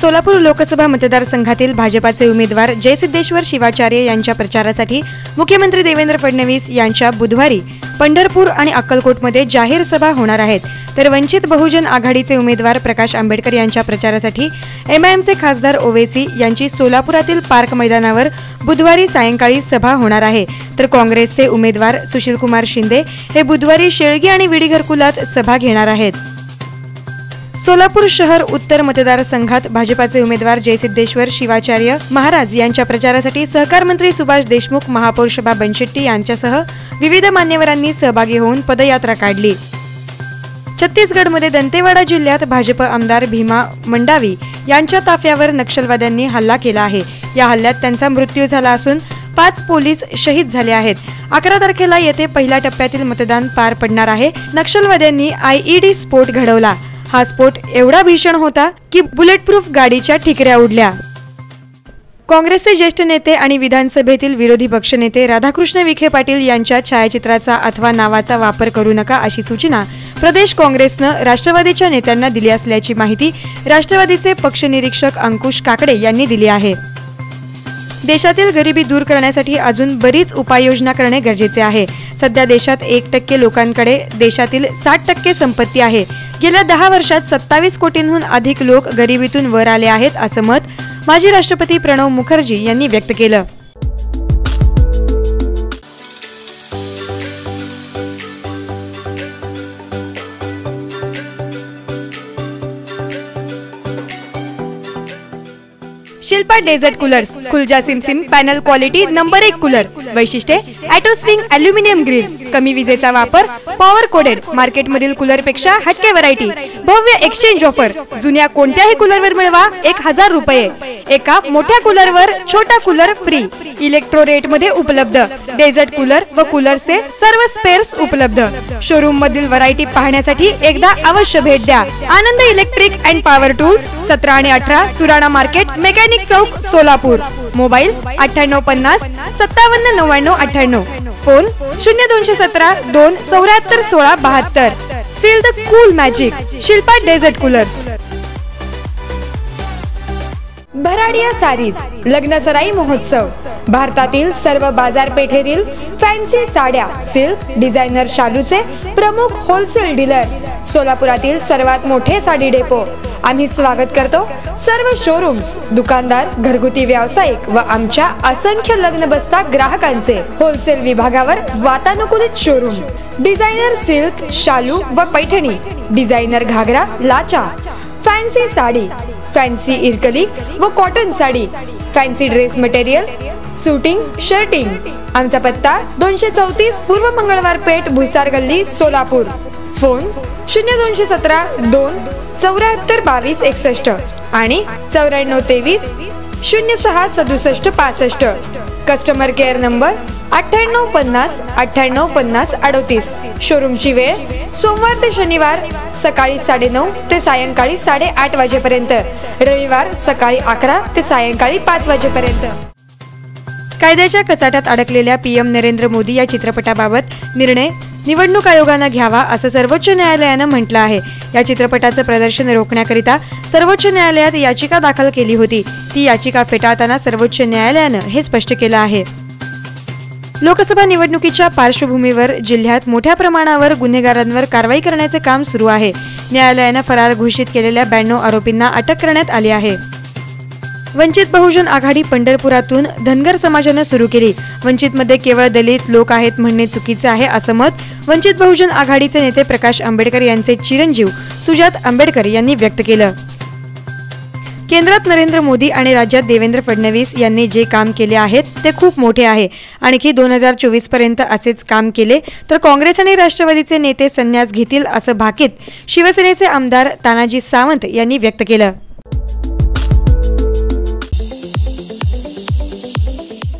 सोलापूर लोकसभा मतदारसंघातील भाजपाचे उमेदवार जयसिद्धेश्वर शिवाचार्य यांच्या प्रचारासाठी मुख्यमंत्री देवेंद्र फडणवीस यांच्या बुधवारी पंढरपूर आणि अक्कलकोटमध्ये जाहीर सभा होणार आहेत. तर वंचित बहुजन आघाडीचे उमेदवार प्रकाश आंबेडकर यांच्या प्रचारासाठी एमआयएमचे खासदार ओवेसी यांची सोलापुरातील पार्क मैदानावर बुधवारी सायंकाळी सभा होणार आहे. तर काँग्रेसचे उमेदवार सुशीलकुमार शिंदे हे बुधवारी शेळगी आणि विडी घरकुलात सभा घेणार आहेत. सोलापूर शहर उत्तर मतदारसंघात भाजपाचे उमेदवार जयसिद्धेश्वर शिवाचार्य महाराज यांच्या प्रचारासाठी सहकार मंत्री सुभाष देशमुख महापौर शोभा बनशेट्टी यांच्यासह विविध मान्यवरांनी सहभागी होऊन पदयात्रा काढली. छत्तीसगडमध्ये दंतेवाडा जिल्ह्यात भाजप आमदार भीमा मंडावी यांच्या ताफ्यावर नक्षलवाद्यांनी हल्ला केला आहे. या हल्ल्यात त्यांचा मृत्यू झाला असून पाच पोलीस शहीद झाले आहेत. अकरा तारखेला येथे पहिल्या टप्प्यातील मतदान पार पडणार आहे. नक्षलवाद्यांनी आयईडी स्फोट घडवला. हा स्फोट एवढा भीषण होता की बुलेट प्रूफ गाडीच्या ठिकऱ्या उडल्या. काँग्रेसचे ज्येष्ठ नेते आणि विधानसभेतील विरोधी पक्षनेते राधाकृष्ण विखे पाटील यांच्या छायाचित्राचा अथवा नावाचा वापर करू नका अशी सूचना प्रदेश काँग्रेसनं राष्ट्रवादीच्या नेत्यांना दिली असल्याची माहिती राष्ट्रवादीचे पक्षनिरीक्षक अंकुश काकडे यांनी दिली आहे. देशातील गरिबी दूर करण्यासाठी अजून बरीच उपाययोजना करणे गरजेचे आहे. सध्या देशात एक टक्के लोकांकडे देशातील साठ टक्के संपत्ती आहे. गेल्या दहा वर्षात सत्तावीस कोटींहून अधिक लोक गरिबीतून वर आले आहेत असं मत माजी राष्ट्रपती प्रणव मुखर्जी यांनी व्यक्त केलं. शिल्पा डेझर्ट कूलर्स खुलजा सिमसिम पॅनल क्वालिटी नंबर एक कूलर. वैशिष्ट्ये ॲटोस्विंग अल्युमिनियम ग्रिल कमी विजेचा वापर पॉवर कोडेड मार्केटमधील कूलरपेक्षा हटके व्हरायटी भव्य एक्सचेंज ऑफर जुन्या कोणत्याही कूलरवर मिळवा एक हजार रुपये. एका मोठ्या कूलरवर छोटा कूलर फ्री इलेक्ट्रो रेटमध्ये उपलब्ध. डेझर्ट कूलर व कूलरचे सर्व स्पेअर्स उपलब्ध. शोरूम मधील व्हरायटी पाहण्यासाठी एकदा अवश्य भेट द्या. Anand electric and power tools सतरा आणि अठरा सुराणा मार्केट मेकॅनिक चौक सोलापूर. मोबाईल अठ्ठ्याण्णव पन्नास सत्तावन्न नव्याण्णव अठ्ठ्याण्णव. फोन शून्य दोनशे सतरा दोन चौऱ्याहत्तर सोळा बहात्तर. Feel the cool magic Shilpa desert coolers Bharadia saris लग्नसराई महोत्सव. भारतातील सर्व बाजारपेठेतील फॅन्सी साड्या सिल्क डिझायनर शालूचे प्रमुख होलसेल डीलर सोलापुरातील सर्वात मोठे साडी डेपो. आम्ही स्वागत करतो सर्व शोरूम्स दुकानदार घरगुती व्यावसायिक व आमच्या असंख्य लग्न बसता ग्राहकांचे होलसेल विभागावर वातानुकूलित शोरूम डिझायनर सिल्क शालू व पैठणी डिझायनर घागरा लाचा. फॅन्सी साडी फॅन्सी इरकली व cotton sari fancy dress material suiting shirting. आमचा पत्ता दोनशे चौतीस पूर्व मंगळवार पेठ भुसार गल्ली सोलापूर. फोन शून्य दोनशे सतरा दोन चौऱ्याहत्तर बावीस एकसष्ट आणि चौऱ्याण्णव तेवीस शून्य सहा सदुसष्ट पासष्ट. कस्टमर केअर नंबर अठ्ठ्याण्णव पन्नास अठ्ठ्याण्णव पन्नास अडोतीस. शोरूमची वेळ सोमवार ते शनिवार सकाळी साडेनऊ ते सायंकाळी साडेआठ वाजेपर्यंत. रविवार सकाळी अकरा ते सायंकाळी पाच वाजेपर्यंत. कायद्याच्या कचाट्यात अडकलेल्या पीएम नरेंद्र मोदी या चित्रपटाबाबत निर्णय निवडणूक आयोगानं घ्यावा असं सर्वोच्च न्यायालयानं म्हटलं आहे. या चित्रपटाचं प्रदर्शन रोखण्याकरिता सर्वोच्च न्यायालयात याचिका दाखल केली होती. ती याचिका फेटाळताना सर्वोच्च न्यायालयानं हे स्पष्ट केलं आहे. लोकसभा निवडणुकीच्या पार्श्वभूमीवर जिल्ह्यात मोठ्या प्रमाणावर गुन्हेगारांवर कारवाई करण्याचे काम सुरू आहे. न्यायालयानं फरार घोषित केलेल्या ब्याण्णव आरोपींना अटक करण्यात आली आहे. वंचित बहुजन आघाडी पंढरपुरातून धनगर समाजानं सुरू केली. वंचितमध्ये केवळ दलित लोक आहेत म्हणणे चुकीचे आहे असं मत वंचित बहुजन आघाडीचे नेते प्रकाश आंबेडकर यांचे चिरंजीव सुजात आंबेडकर यांनी व्यक्त केलं. केंद्रात नरेंद्र मोदी आणि राज्यात देवेंद्र फडणवीस यांनी जे काम केले आहेत ते खूप मोठे आहे. आणखी दोन हजार चोवीसपर्यंत असेच काम केले तर काँग्रेस आणि राष्ट्रवादीचे नेते संन्यास घेतील असं भाकीत शिवसेनेचे आमदार तानाजी सावंत यांनी व्यक्त केलं.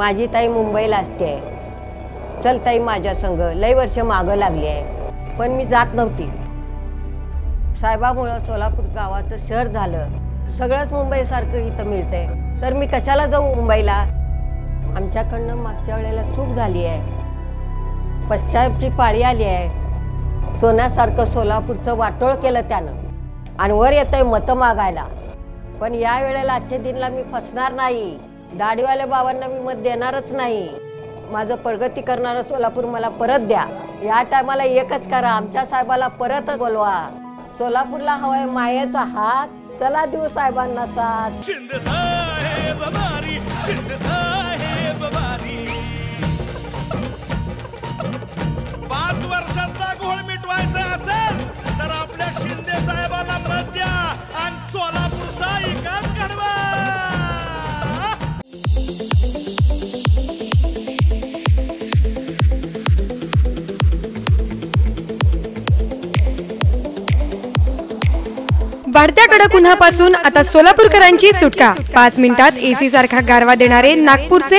माझी ताई मुंबईला असते. आहे चल ताई माझ्या संग. लय वर्ष मागं लागली आहे. पण मी जात नव्हती. साहेबामुळं सोलापूर गावाचं शहर झालं. सगळंच मुंबईसारखं इथं मिळतंय. तर मी कशाला जाऊ मुंबईला? आमच्याकडनं मागच्या वेळेला चूक झाली आहे. पश्चातची पाळी आली आहे. सोन्यासारखं सोलापूरचं वाटोळ केलं त्यानं. आणि वर येतंय मतं मागायला. पण या वेळेला आजच्या दिनला मी फसणार नाही. दाढीवाल्या बाबांना मी मत देणारच नाही. माझं प्रगती करणारं सोलापूर मला परत द्या. या टायमाला एकच करा. आमच्या साहेबाला परत बोलवा. सोलापूरला हवाय मायेचा हात. चला देऊ साहेबांना साथ. शिंदे साहेब बारी शिंदे साहेब बारी. पाच वर्ष वाढत्या कडक उन्हापासून आता सोलापूरकरांची सुटका. पाच मिनिटात एसी सारखा गारवा देणारे नागपूरचे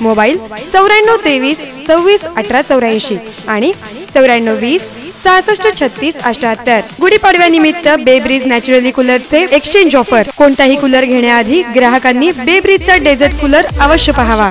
मोबाईल चौऱ्याण्णव तेवीस सव्वीस अठरा चौऱ्याऐंशी आणि चौऱ्याण्णव वीस सहासष्ट छत्तीस अठ्याहत्तर. गुढीपाडव्यानिमित्त बेब्रिज नॅचरली कूलरचे एक्सचेंज ऑफर कोणताही कूलर घेण्याआधी ग्राहकांनी बेब्रिजचा डेझर्ट कूलर अवश्य पाहावा.